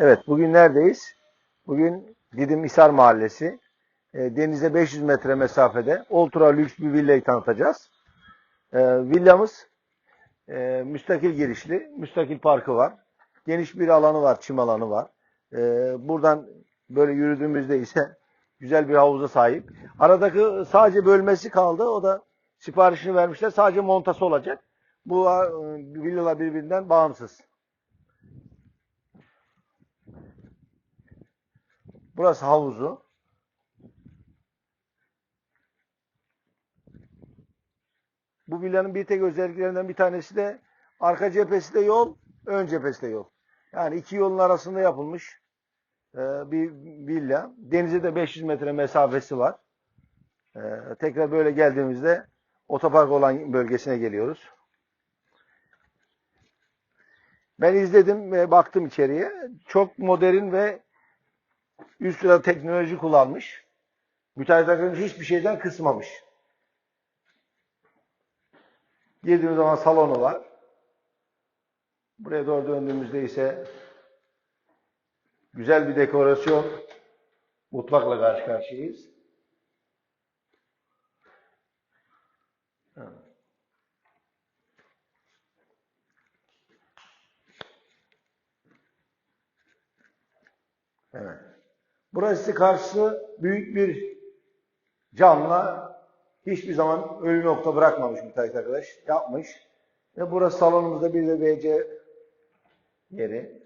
Evet, bugün neredeyiz? Bugün Didim Hisar Mahallesi. E, denize 500 metre mesafede ultra lüks bir villayı tanıtacağız. E, villamız e, müstakil girişli, müstakil parkı var. Geniş bir alanı var, çim alanı var. E, buradan böyle yürüdüğümüzde ise güzel bir havuza sahip. Aradaki sadece bölmesi kaldı. O da siparişini vermişler. Sadece montası olacak. Bu e, villalar birbirinden bağımsız. Burası havuzu. Bu villanın bir tek özelliklerinden bir tanesi de arka cephesi de yol, ön cephesi de yol. Yani iki yolun arasında yapılmış e, bir villa. Denize de 500 metre mesafesi var. E, tekrar böyle geldiğimizde otopark olan bölgesine geliyoruz. Ben izledim ve baktım içeriye. Çok modern ve üst sıra teknoloji kullanmış. Müteahhit arkadaşımız hiçbir şeyden kısmamış. Girdiğimiz zaman salonu var. Buraya doğru döndüğümüzde ise güzel bir dekorasyon mutfakla karşı karşıyayız. Burası karşısı büyük bir camla hiçbir zaman ölü nokta bırakmamış müteahhit arkadaş. Yapmış. Ve burası salonumuzda bir de BC yeri.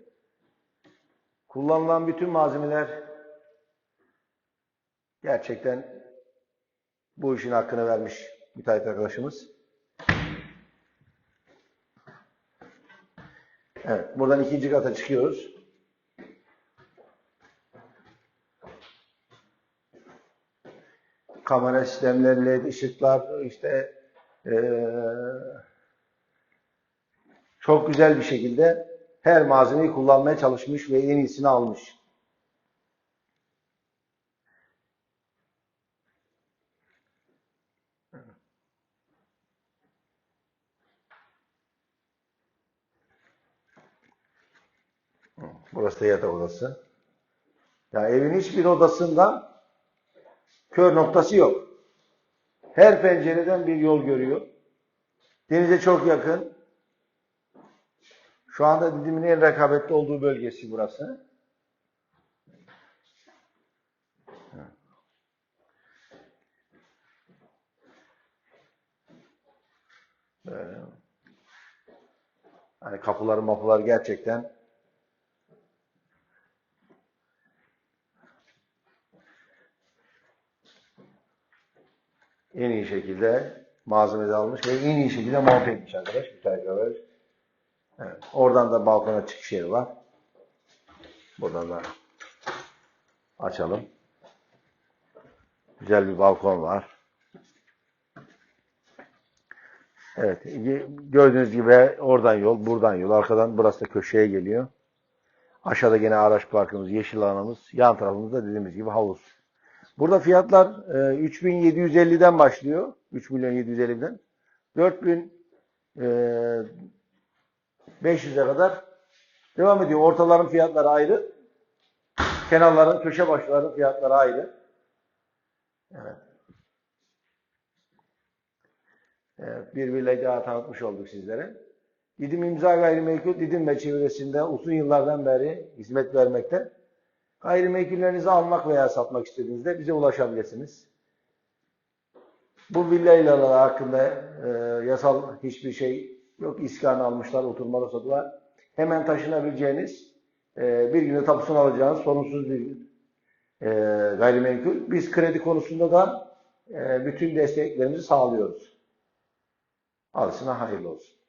Kullanılan bütün malzemeler gerçekten bu işin hakkını vermiş müteahhit arkadaşımız. Evet, buradan ikinci kata çıkıyoruz. Kamera sistemleri, led ışıklar, işte ee, çok güzel bir şekilde her malzemeyi kullanmaya çalışmış ve en iyisini almış. Burası da yatak odası. Ya evin hiçbir odasında kör noktası yok. Her pencereden bir yol görüyor. Denize çok yakın. Şu anda Didim'in en rekabetli olduğu bölgesi burası. Böyle. Hani kapıları mapılar gerçekten en iyi şekilde malzemede almış ve en iyi şekilde monte etmiş arkadaş. Müteahhit arkadaş. Evet. Oradan da balkona çıkış yeri var. Buradan da açalım. Güzel bir balkon var. Evet. Gördüğünüz gibi oradan yol, buradan yol. Arkadan burası da köşeye geliyor. Aşağıda gene araç parkımız, yeşil alanımız. Yan tarafımızda dediğimiz gibi havuz. Burada fiyatlar e, 3750'den başlıyor. 3 milyon 750'den. 4500'e kadar devam ediyor. Ortaların fiyatları ayrı. Kenarların, köşe başların fiyatları ayrı. Evet. evet bir villayı daha tanıtmış olduk sizlere. Didim imza gayrimenkul Didim ve çevresinde uzun yıllardan beri hizmet vermekte. Gayrimenkullerinizi almak veya satmak istediğinizde bize ulaşabilirsiniz. Bu villalar hakkında e, yasal hiçbir şey yok. İskan almışlar, oturma ruhsatı var. Hemen taşınabileceğiniz, e, bir günde tapusunu alacağınız sorunsuz bir e, gayrimenkul. Biz kredi konusunda da e, bütün desteklerimizi sağlıyoruz. Alısına hayırlı olsun.